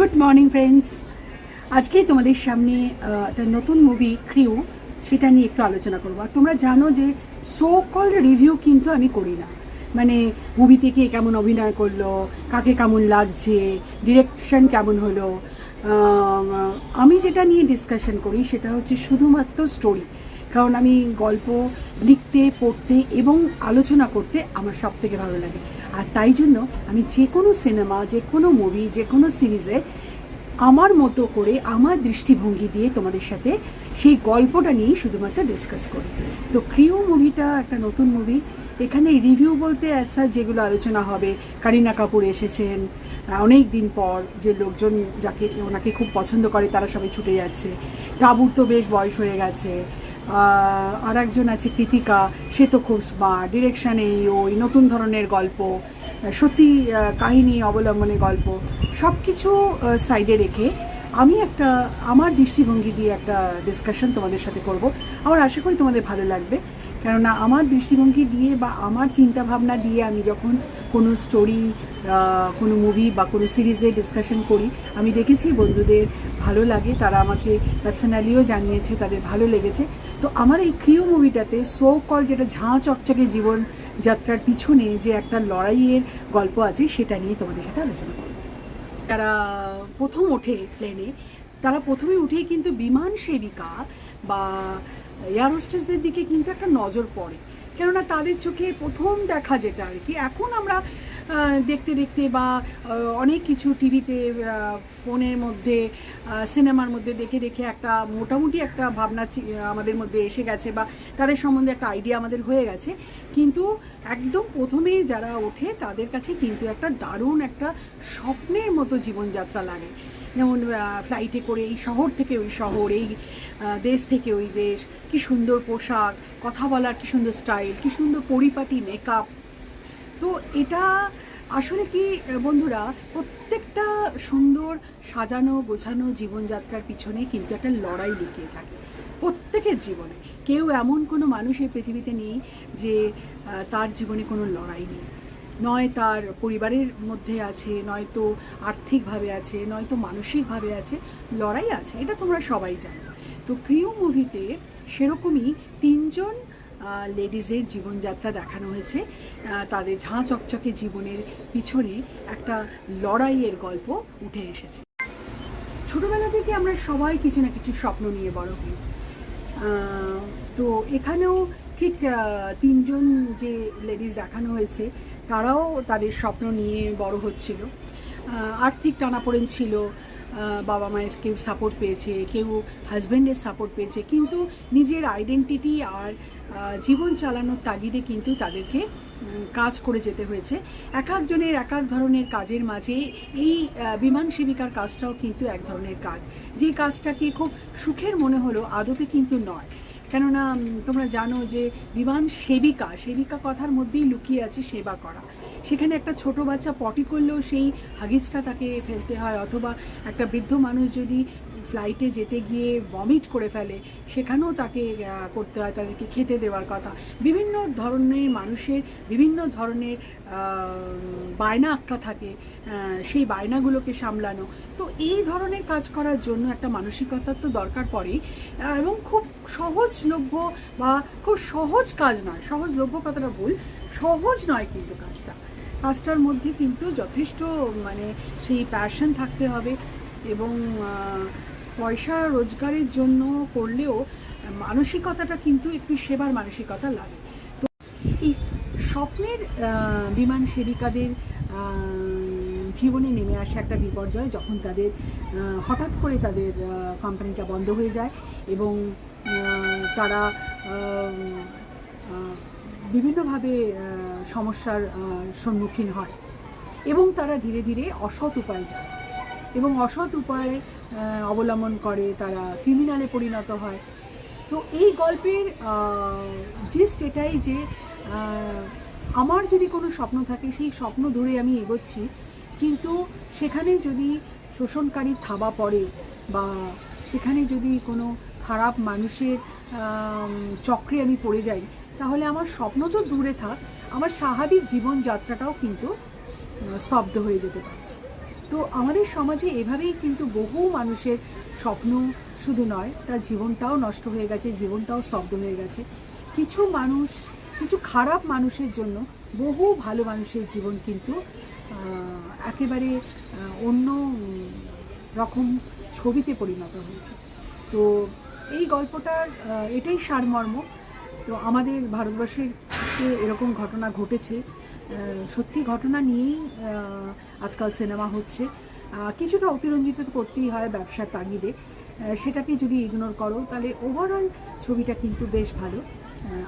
Good morning friends আজকে তোমাদের সামনে একটা নতুন মুভি ক্রিউ সেটা নিয়ে একটু আলোচনা করব। আর তোমরা জানো যে সো কল রিভিউ কিন্তু আমি করি না। মানে মুভিতে কে কেমন অভিনয় করল, কাকে কেমন লাগছে ডিরেকশন কেমন হলো আমি যেটা নিয়ে ডিসকাশন করি সেটা হচ্ছে শুধুমাত্র স্টোরি কারণ আমি গল্প লিখতে, পড়তে এবং আলোচনা করতে আমার সব থেকে ভালো লাগে। আর তাই জন্য আমি যে কোনো সিনেমা, যে কোনো মুভি যে কোনো সিরিজে আমার মতো করে আমার দৃষ্টিভঙ্গি দিয়ে তোমাদের সাথে সেই গল্পটা নিয়েই শুধুমাত্র ডিসকাস করি। তো ক্রিউ মুভিটা একটা নতুন মুভি এখানে রিভিউ বলতে অ্যাসা যেগুলো আলোচনা হবে, কারিনা কাপুর এসেছেন অনেক দিন পর যে লোকজন যাকে, ওনাকে খুব পছন্দ করে তারা সবাই ছুটে যাচ্ছে। টাবুর তো বেশ বয়স হয়ে গেছে। আর একজন আছে কৃতিকা, সে তো খুব স্মার্ট ডিরেকশানে ওই নতুন ধরনের গল্প সত্যি কাহিনী অবলম্বনে গল্প সব কিছু সাইডে রেখে আমি একটা, আমার দৃষ্টিভঙ্গি দিয়ে একটা ডিসকাশন তোমাদের সাথে করব। আমার আশা করি তোমাদের ভালো লাগবে। কেননা আমার দৃষ্টিভঙ্গি দিয়ে বা আমার চিন্তা ভাবনা দিয়ে আমি যখন কোনো স্টোরি কোনো মুভি বা কোনো সিরিজে ডিসকাশন করি, আমি দেখেছি বন্ধুদের ভালো লাগে, তারা আমাকে পার্সোনালিও জানিয়েছে, তাদের ভালো লেগেছে। তো আমার এই ক্রিয় মুভিটাতে সো কল যেটা ঝাঁ চকচকে জীবন যাত্রার পিছনে যে একটা লড়াইয়ের গল্প আছে, সেটা নিয়ে তোমাদের সাথে আলোচনা করব। তারা প্রথম ওঠে প্লেনে, তারা প্রথমে উঠেই কিন্তু বিমান সেবিকা বা এয়ার হোস্টেসদের দিকে কিন্তু একটা নজর পড়ে। কেননা তাদের চোখে প্রথম দেখা যেটা আর কি, এখন আমরা দেখতে দেখতে বা অনেক কিছু টিভিতে ফোনের মধ্যে সিনেমার মধ্যে দেখে দেখে একটা মোটামুটি একটা ভাবনা আমাদের মধ্যে এসে গেছে বা তাদের সম্বন্ধে একটা আইডিয়া আমাদের হয়ে গেছে। কিন্তু একদম প্রথমে যারা ওঠে, তাদের কাছে কিন্তু একটা দারুণ একটা স্বপ্নের মতো জীবনযাত্রা লাগে। যেমন ফ্লাইটে করে এই শহর থেকে ওই শহর, এই দেশ থেকে ওই দেশ, কি সুন্দর পোশাক, কথা বলার কি সুন্দর স্টাইল কি সুন্দর পরিপাটি মেকআপ তো এটা আসলে কি, বন্ধুরা, প্রত্যেকটা সুন্দর সাজানো, গোছানো জীবনযাত্রার পিছনে কিন্তু একটা লড়াই লুকিয়ে থাকে প্রত্যেকের জীবনে। কেউ এমন কোনো মানুষ এই পৃথিবীতে নেই যে তার জীবনে কোনো লড়াই নেই। নয় তার পরিবারের মধ্যে আছে নয়তো আর্থিকভাবে আছে নয়তো মানসিকভাবে আছে, লড়াই আছে, এটা তোমরা সবাই জানো। তো ক্রিউ মুভিতে সেরকমই তিনজন লেডিজের জীবনযাত্রা দেখানো হয়েছে। তাদের ঝাঁ চকচকে জীবনের পিছনে একটা লড়াইয়ের গল্প উঠে এসেছে। ছোটোবেলা থেকে আমরা সবাই কিছু না কিছু স্বপ্ন নিয়ে বড় হই। তো এখানেও ঠিক তিনজন যে লেডিস দেখানো হয়েছে, তারাও তাদের স্বপ্ন নিয়ে বড় হচ্ছিল। আর্থিক টানাপোড়েন ছিল। বাবা মায়ের কেউ সাপোর্ট পেয়েছে, কেউ হাজব্যান্ডের সাপোর্ট পেয়েছে, কিন্তু নিজের আইডেন্টিটি আর জীবন চালানোর তাগিদে কিন্তু তাদেরকে কাজ করে যেতে হয়েছে। এক একজনের এক এক ধরনের কাজের মাঝে এই বিমান সেবিকার কাজটাও কিন্তু এক ধরনের কাজ। যে কাজটাকে খুব সুখের মনে হলো, আদতে কিন্তু নয়। কেননা তোমরা জানো যে বিমান সেবিকা সেবিকা কথার মধ্যেই লুকিয়ে আছে সেবা করা। সেখানে একটা ছোট বাচ্চা পটি করলেও সেই হাগিসটা তাকে ফেলতে হয়, অথবা একটা বৃদ্ধ মানুষ যদি ফ্লাইটে যেতে গিয়ে ভমিট করে ফেলে, সেখানেও তাকে করতে হয়, তাদেরকে খেতে দেওয়ার কথা। বিভিন্ন ধরনের মানুষের বিভিন্ন ধরনের বায়না আঁকা থাকে সেই বায়নাগুলোকে সামলানো। তো এই ধরনের কাজ করার জন্য একটা মানসিকতার তো দরকার পড়েই এবং খুব সহজলভ্য বা খুব সহজ কাজ নয়, সহজলভ্য কথাটা ভুল, সহজ নয় কিন্তু কাজটা। কাজটার মধ্যে কিন্তু যথেষ্ট মানে সেই প্যাশন থাকতে হবে এবং পয়সা রোজগারের জন্য করলেও মানসিকতাটা কিন্তু একটু সেবার মানসিকতা লাগে। তো এই স্বপ্নের বিমান সেবিকাদের জীবনে নেমে আসে একটা বিপর্যয় যখন তাদের হঠাৎ করে তাদের কোম্পানিটা বন্ধ হয়ে যায় এবং তারা বিভিন্নভাবে সমস্যার সম্মুখীন হয় এবং তারা ধীরে ধীরে অসৎ উপায় যায়। এবং অসৎ উপায় অবলম্বন করে, তারা ক্রিমিনালে পরিণত হয়। তো এই গল্পের জিস্ট এটাই যে আমার যদি কোনো স্বপ্ন থাকে, সেই স্বপ্ন ধরে আমি এগোচ্ছি। কিন্তু সেখানে যদি শোষণকারী থাবা পড়ে বা সেখানে যদি কোনো খারাপ মানুষের চক্রে আমি পড়ে যাই, তাহলে আমার স্বপ্ন তো দূরে থাক, আমার স্বাভাবিক জীবনযাত্রাটাও কিন্তু স্তব্ধ হয়ে যেতে পারে। তো আমাদের সমাজে এভাবেই কিন্তু বহু মানুষের স্বপ্ন শুধু নয়, তার জীবনটাও নষ্ট হয়ে গেছে, জীবনটাও স্তব্ধ হয়ে গেছে। কিছু মানুষ, কিছু খারাপ মানুষের জন্য বহু ভালো মানুষের জীবন কিন্তু একেবারে অন্য রকম ছবিতে পরিণত হয়েছে। তো এই গল্পটার এটাই সারমর্ম। তো আমাদের ভারতবর্ষের এরকম ঘটনা ঘটেছে। সত্যি ঘটনা নিয়েই আজকাল সিনেমা হচ্ছে। কিছুটা অতিরঞ্জিত করতেই হয় ব্যবসার তাগিদে। সেটাকে যদি ইগনোর করো, তাহলে ওভারঅল ছবিটা কিন্তু বেশ ভালো।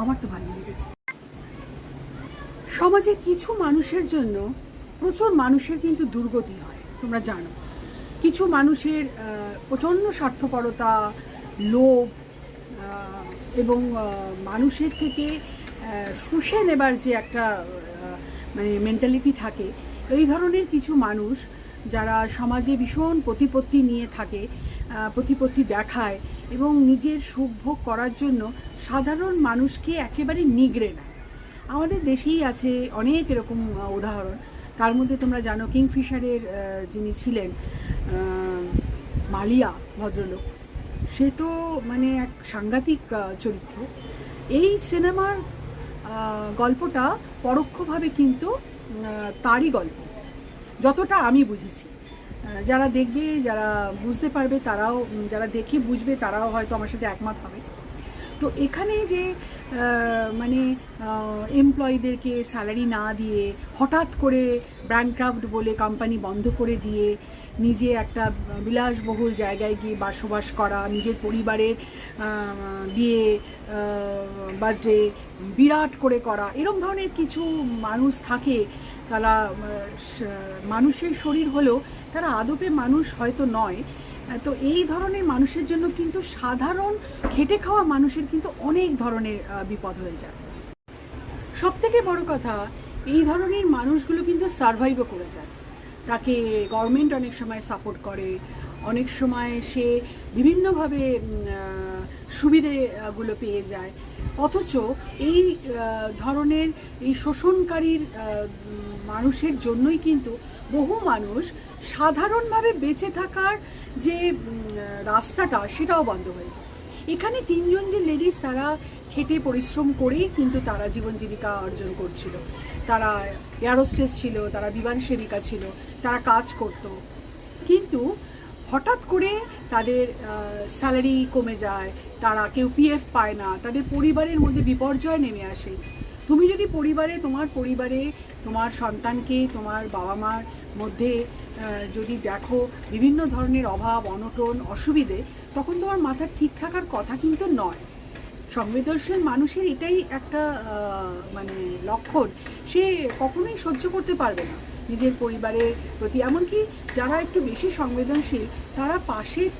আমার তো ভালোই লেগেছে। সমাজের কিছু মানুষের জন্য প্রচুর মানুষের কিন্তু দুর্গতি হয়, তোমরা জানো। কিছু মানুষের প্রচণ্ড স্বার্থপরতা, লোভ এবং মানুষের থেকে শুষে নেবার যে একটা মানে মেন্টালিটি থাকে। এই ধরনের কিছু মানুষ যারা সমাজে ভীষণ প্রতিপত্তি নিয়ে থাকে প্রতিপত্তি দেখায় এবং নিজের সুখ ভোগ করার জন্য সাধারণ মানুষকে একেবারে নিগড়ে নেয়। আমাদের দেশেই আছে অনেক এরকম উদাহরণ। তার মধ্যে তোমরা জানো কিংফিশারের যিনি ছিলেন মালিয়া ভদ্রলোক। সে তো মানে এক সাংঘাতিক চরিত্র। এই সিনেমার গল্পটা পরোক্ষভাবে কিন্তু তারই গল্প। যতটা আমি বুঝেছি। যারা দেখবে, যারা বুঝতে পারবে, তারাও যারা দেখে বুঝবে, তারাও হয়তো আমার সাথে একমত হবে। তো এখানে যে মানে এমপ্লয়ীদেরকে স্যালারি না দিয়ে হঠাৎ করে ব্যাংক্রাফট বলে কোম্পানি বন্ধ করে দিয়ে নিজে একটা বিলাসবহুল জায়গায় গিয়ে বসবাস করা, নিজের পরিবারের বিয়ে বার্থডে বিরাট করে করা, এরম ধরনের কিছু মানুষ থাকে। তারা মানুষের শরীর হলেও তারা আদপে মানুষ হয়তো নয়। তো এই ধরনের মানুষের জন্য কিন্তু সাধারণ খেটে খাওয়া মানুষের কিন্তু অনেক ধরনের বিপদ হয়ে যায়। সব থেকে বড় কথা, এই ধরনের মানুষগুলো কিন্তু সার্ভাইভও করে যায়। তাকে গভর্নমেন্ট অনেক সময় সাপোর্ট করে, অনেক সময় সে বিভিন্নভাবে সুবিধেগুলো পেয়ে যায়। অথচ এই ধরনের এই শোষণকারীর মানুষের জন্যই কিন্তু বহু মানুষ সাধারণভাবে বেঁচে থাকার যে রাস্তাটা সেটাও বন্ধ হয়ে যায়। এখানে তিনজন যে লেডিস তারা খেটে পরিশ্রম করেই কিন্তু তারা জীবন জীবিকা অর্জন করছিল। তারা এয়ারোস্টেস ছিল, তারা বিমান সেবিকা ছিল, তারা কাজ করত। কিন্তু হঠাৎ করে তাদের স্যালারি কমে যায়, তারা কেউ পিএফ পায় না, তাদের পরিবারের মধ্যে বিপর্যয় নেমে আসে। তুমি যদি পরিবারে, তোমার পরিবারে, তোমার সন্তানকে, তোমার বাবা মার মধ্যে যদি দেখো বিভিন্ন ধরনের অভাব, অনটন, অসুবিধে, তখন তোমার মাথার ঠিক থাকার কথা কিন্তু নয়। সংবেদনশীল মানুষের এটাই একটা মানে লক্ষণ। সে কখনোই সহ্য করতে পারবে না নিজের পরিবারের প্রতি। এমনকি যারা একটু বেশি সংবেদনশীল, তারা পাশের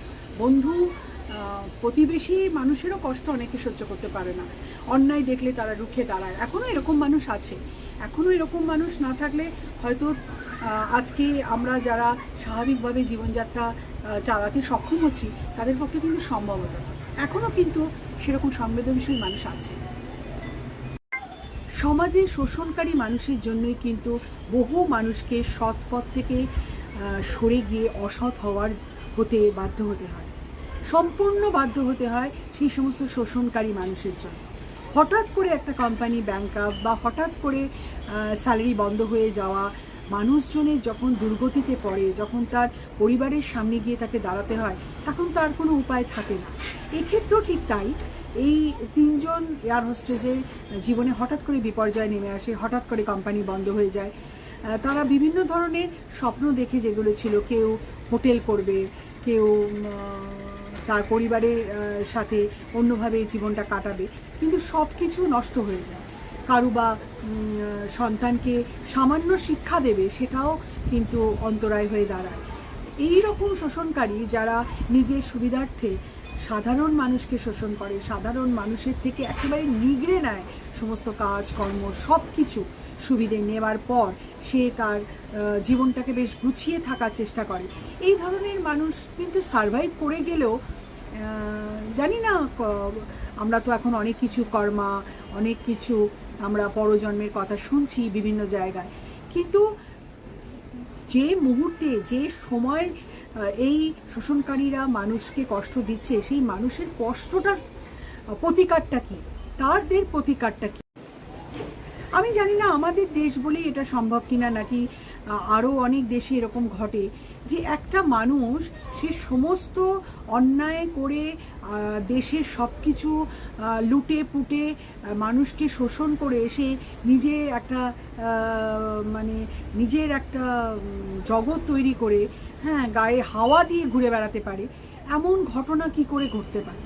বন্ধু প্রতিবেশী মানুষেরও কষ্ট অনেকে সহ্য করতে পারে না। অন্যায় দেখলে তারা রুখে দাঁড়ায়। এখনও এরকম মানুষ আছে। এখনও এরকম মানুষ না থাকলে হয়তো আজকে আমরা যারা স্বাভাবিকভাবে জীবনযাত্রা চালাতে সক্ষম হচ্ছি, তাদের পক্ষে কিন্তু সম্ভব হতো এখনও কিন্তু সেরকম সংবেদনশীল মানুষ আছে। সমাজে শোষণকারী মানুষের জন্যই কিন্তু বহু মানুষকে সৎ পথ থেকে সরে গিয়ে অসৎ হওয়ার হতে বাধ্য হতে হয়। সম্পূর্ণ বাধ্য হতে হয় সেই সমস্ত শোষণকারী মানুষের জন্য। হঠাৎ করে একটা কোম্পানি ব্যাংকআপ বা হঠাৎ করে স্যালারি বন্ধ হয়ে যাওয়া, মানুষজনের যখন দুর্গতিতে পড়ে, যখন তার পরিবারের সামনে গিয়ে তাকে দাঁড়াতে হয়, তখন তার কোনো উপায় থাকে না। এক্ষেত্রেও ঠিক তাই। এই তিনজন এয়ার হোস্টেজের জীবনে হঠাৎ করে বিপর্যয় নেমে আসে, হঠাৎ করে কোম্পানি বন্ধ হয়ে যায়। তারা বিভিন্ন ধরনের স্বপ্ন দেখে যেগুলো ছিল, কেউ হোটেল করবে, কেউ তার পরিবারের সাথে অন্যভাবে জীবনটা কাটাবে। কিন্তু সব কিছু নষ্ট হয়ে যায়। কারু বা সন্তানকে সামান্য শিক্ষা দেবে, সেটাও কিন্তু অন্তরায় হয়ে দাঁড়ায়। এই রকম শোষণকারী যারা নিজের সুবিধার্থে সাধারণ মানুষকে শোষণ করে, সাধারণ মানুষের থেকে একেবারে নিগড়ে নেয় সমস্ত কাজ, কর্ম সব কিছু সুবিধে নেওয়ার পর সে তার জীবনটাকে বেশ গুছিয়ে থাকার চেষ্টা করে। এই ধরনের মানুষ কিন্তু সার্ভাইভ করে গেলেও জানি না আমরা তো এখন অনেক কিছু কর্মা, অনেক কিছু আমরা পরজন্মের কথা শুনছি বিভিন্ন জায়গায়। কিন্তু যে মুহূর্তে, যে সময় এই শোষণকারীরা মানুষকে কষ্ট দিচ্ছে, সেই মানুষের কষ্টটার প্রতিকারটা কি? তাদের প্রতিকারটা কি? আমি জানি না, আমাদের দেশ বলেই এটা সম্ভব কিনা নাকি আরও অনেক দেশে এরকম ঘটে। যে একটা মানুষ সে সমস্ত অন্যায় করে দেশের সব কিছু লুটে পুটে মানুষকে শোষণ করে সে নিজে একটা মানে নিজের একটা জগৎ তৈরি করে হ্যাঁ গায়ে হাওয়া দিয়ে ঘুরে বেড়াতে পারে, এমন ঘটনা কি করে ঘটতে পারে?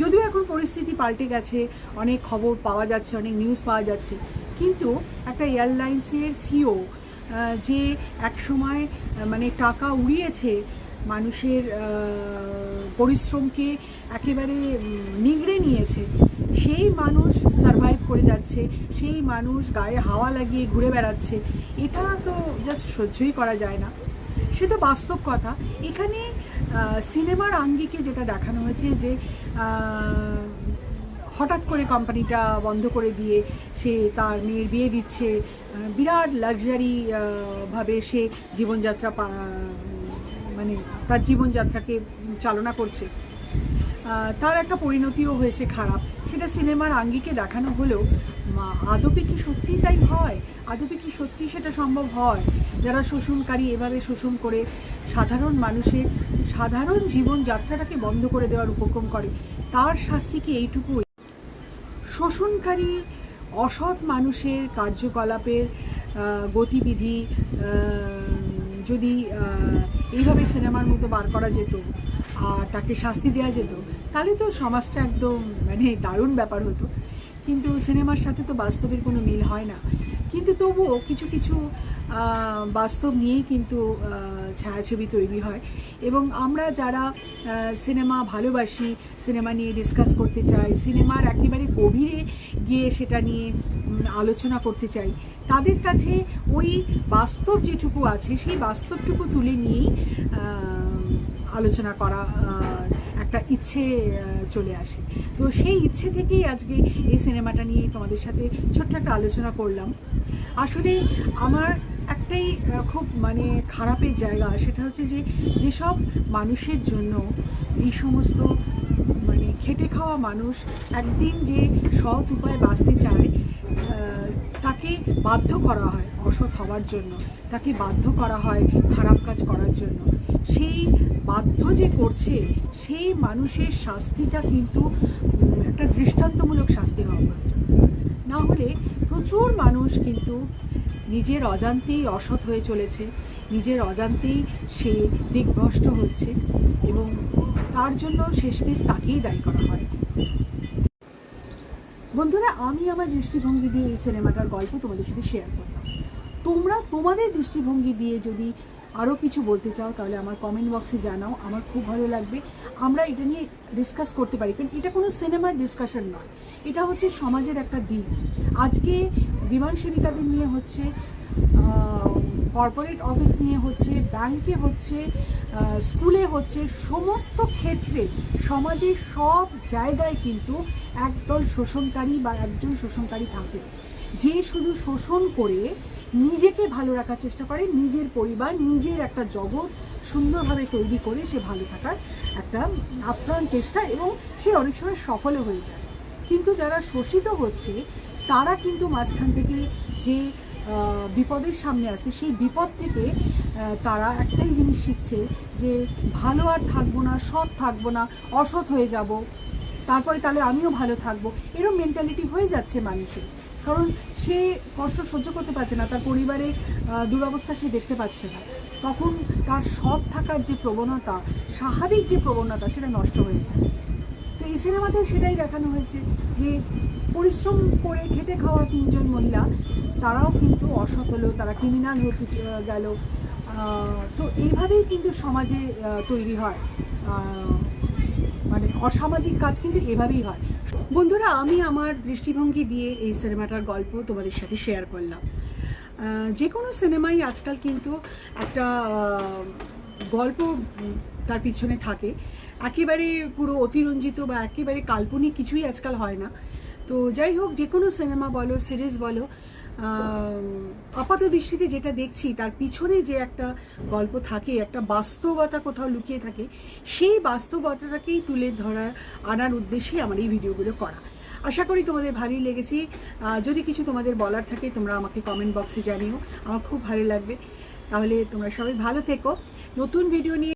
যদিও এখন পরিস্থিতি পাল্টে গেছে, অনেক খবর পাওয়া যাচ্ছে, অনেক নিউজ পাওয়া যাচ্ছে, কিন্তু একটা এয়ারলাইন্সের সিও যে একসময় আহ, মানে টাকা উড়িয়েছে মানুষের পরিশ্রমকে একেবারে নিগড়ে নিয়েছে সেই মানুষ সারভাইভ করে যাচ্ছে সেই মানুষ গায়ে হাওয়া লাগিয়ে ঘুরে বেড়াচ্ছে এটা তো জাস্ট সহ্যই করা যায় না। সে তো বাস্তব কথা। এখানে সিনেমার আঙ্গিকে যেটা দেখানো হয়েছে যে হঠাৎ করে কোম্পানিটা বন্ধ করে দিয়ে সে তার মেয়ের বিয়ে দিচ্ছে। বিরাট লাক্সারি ভাবে সে জীবনযাত্রা মানে তার জীবনযাত্রাকে চালনা করছে। তার একটা পরিণতিও হয়েছে খারাপ। সেটা সিনেমার আঙ্গিকে দেখানো হলেও আদপে কি সত্যিই তাই হয়? আদপে কি সত্যি সেটা সম্ভব হয়? যারা শোষণকারী, এভাবে শোষণ করে সাধারণ মানুষের সাধারণ জীবনযাত্রাটাকে বন্ধ করে দেওয়ার উপক্রম করে, তার শাস্তি কি এইটুকুই? শোষণকারী, অসৎ মানুষের কার্যকলাপের গতিবিধি যদি এইভাবে সিনেমার মতো বার করা যেত আর তাকে শাস্তি দেওয়া যেত, তাহলে তো সমাজটা একদম মানে দারুণ ব্যাপার হতো। কিন্তু সিনেমার সাথে তো বাস্তবের কোনো মিল হয় না। কিন্তু তবুও কিছু কিছু বাস্তব নিয়েই কিন্তু ছায়াছবি তৈরি হয়। এবং আমরা যারা সিনেমা ভালোবাসি, সিনেমা নিয়ে ডিসকাস করতে চাই, সিনেমার একেবারে গভীরে গিয়ে সেটা নিয়ে আলোচনা করতে চাই, তাদের কাছে ওই বাস্তব যেটুকু আছে, সেই বাস্তবটুকু তুলে নিয়েই আলোচনা করা একটা ইচ্ছে চলে আসে। তো সেই ইচ্ছে থেকেই আজকে এই সিনেমাটা নিয়ে তোমাদের সাথে ছোট্ট একটা আলোচনা করলাম। আসলে আমার একটাই খুব মানে খারাপের জায়গা, সেটা হচ্ছে যে, যেসব মানুষের জন্য এই সমস্ত মানে খেটে খাওয়া মানুষ একদিন যে সৎ উপায় বাঁচতে চায় তাকে বাধ্য করা হয় অসৎ হওয়ার জন্য। তাকে বাধ্য করা হয় খারাপ কাজ করার জন্য। সেই বাধ্য যে করছে, সেই মানুষের শাস্তিটা কিন্তু একটা দৃষ্টান্তমূলক শাস্তি হওয়া প্রয়োজন। না হলে প্রচুর মানুষ কিন্তু নিজের অজান্তেই অসৎ হয়ে চলেছে, নিজের অজান্তেই সে দিগ্ভ্রষ্ট হচ্ছে এবং তার জন্য শেষমেশ তাকেই দায়ী করা হয়। বন্ধুরা, আমি আমার দৃষ্টিভঙ্গি দিয়ে এই সিনেমাটার গল্প তোমাদের সাথে শেয়ার করলাম। তোমরা তোমাদের দৃষ্টিভঙ্গি দিয়ে যদি আরও কিছু বলতে চাও, তাহলে আমার কমেন্ট বক্সে জানাও। আমার খুব ভালো লাগবে। আমরা এটা নিয়ে ডিসকাস করতে পারি, কারণ এটা কোনো সিনেমার ডিসকাশন নয়। এটা হচ্ছে সমাজের একটা দিক। আজকে বিমান সেবিকাদের নিয়ে হচ্ছে কর্পোরেট অফিস নিয়ে হচ্ছে ব্যাংকে হচ্ছে স্কুলে হচ্ছে, সমস্ত ক্ষেত্রে সমাজের সব জায়গায় কিন্তু একদল শোষণকারী বা একজন শোষণকারী থাকে। যে শুধু শোষণ করে নিজেকে ভালো রাখার চেষ্টা করে, নিজের পরিবার, নিজের একটা জগৎ সুন্দরভাবে তৈরি করে সে ভালো থাকার একটা আপ্রাণ চেষ্টা এবং সে অনেক সময় সফলও হয়ে যায়। কিন্তু যারা শোষিত হচ্ছে তারা কিন্তু মাঝখান থেকে যে বিপদের সামনে আসে সেই বিপদ থেকে তারা একটাই জিনিস শিখছে যে, ভালো আর থাকব না, সৎ থাকব না, অসৎ হয়ে যাব, তারপরে তাহলে আমিও ভালো থাকব এরকম মেন্টালিটি হয়ে যাচ্ছে মানুষের। কারণ সে কষ্ট সহ্য করতে পারছে না, তার পরিবারে দুরবস্থা সে দেখতে পাচ্ছে না। তখন তার সৎ থাকার যে প্রবণতা, স্বাভাবিক যে প্রবণতা, সেটা নষ্ট হয়ে যায়। এই সিনেমাতেও সেটাই দেখানো হয়েছে যে পরিশ্রম করে খেটে খাওয়া তিনজন মহিলা, তারাও কিন্তু অসৎ হলো তারা ক্রিমিনাল হতে গেল। তো এইভাবেই কিন্তু সমাজে তৈরি হয়। মানে অসামাজিক কাজ কিন্তু এভাবেই হয়। বন্ধুরা, আমি আমার দৃষ্টিভঙ্গি দিয়ে এই সিনেমাটার গল্প তোমাদের সাথে শেয়ার করলাম। যে কোনো সিনেমাই আজকাল কিন্তু একটা গল্প তার পিছনে থাকে। একেবারে পুরো অতিরঞ্জিত বা একেবারে কাল্পনিক কিছুই আজকাল হয় না। তো যাই হোক, যে কোনো সিনেমা বলো, সিরিজ বলো আপাত দৃষ্টিতে যেটা দেখছি, তার পিছনে যে একটা গল্প থাকে, একটা বাস্তবতা কোথাও লুকিয়ে থাকে, সেই বাস্তবতাটাকেই তুলে ধরার, আনার উদ্দেশ্যেই আমার এই ভিডিওগুলো করা। আশা করি তোমাদের ভালোই লেগেছে। যদি কিছু তোমাদের বলার থাকে, তোমরা আমাকে কমেন্ট বক্সে জানিও। আমার খুব ভালো লাগবে। তাহলে তোমরা সবাই ভালো থেকো। নতুন ভিডিও নিয়ে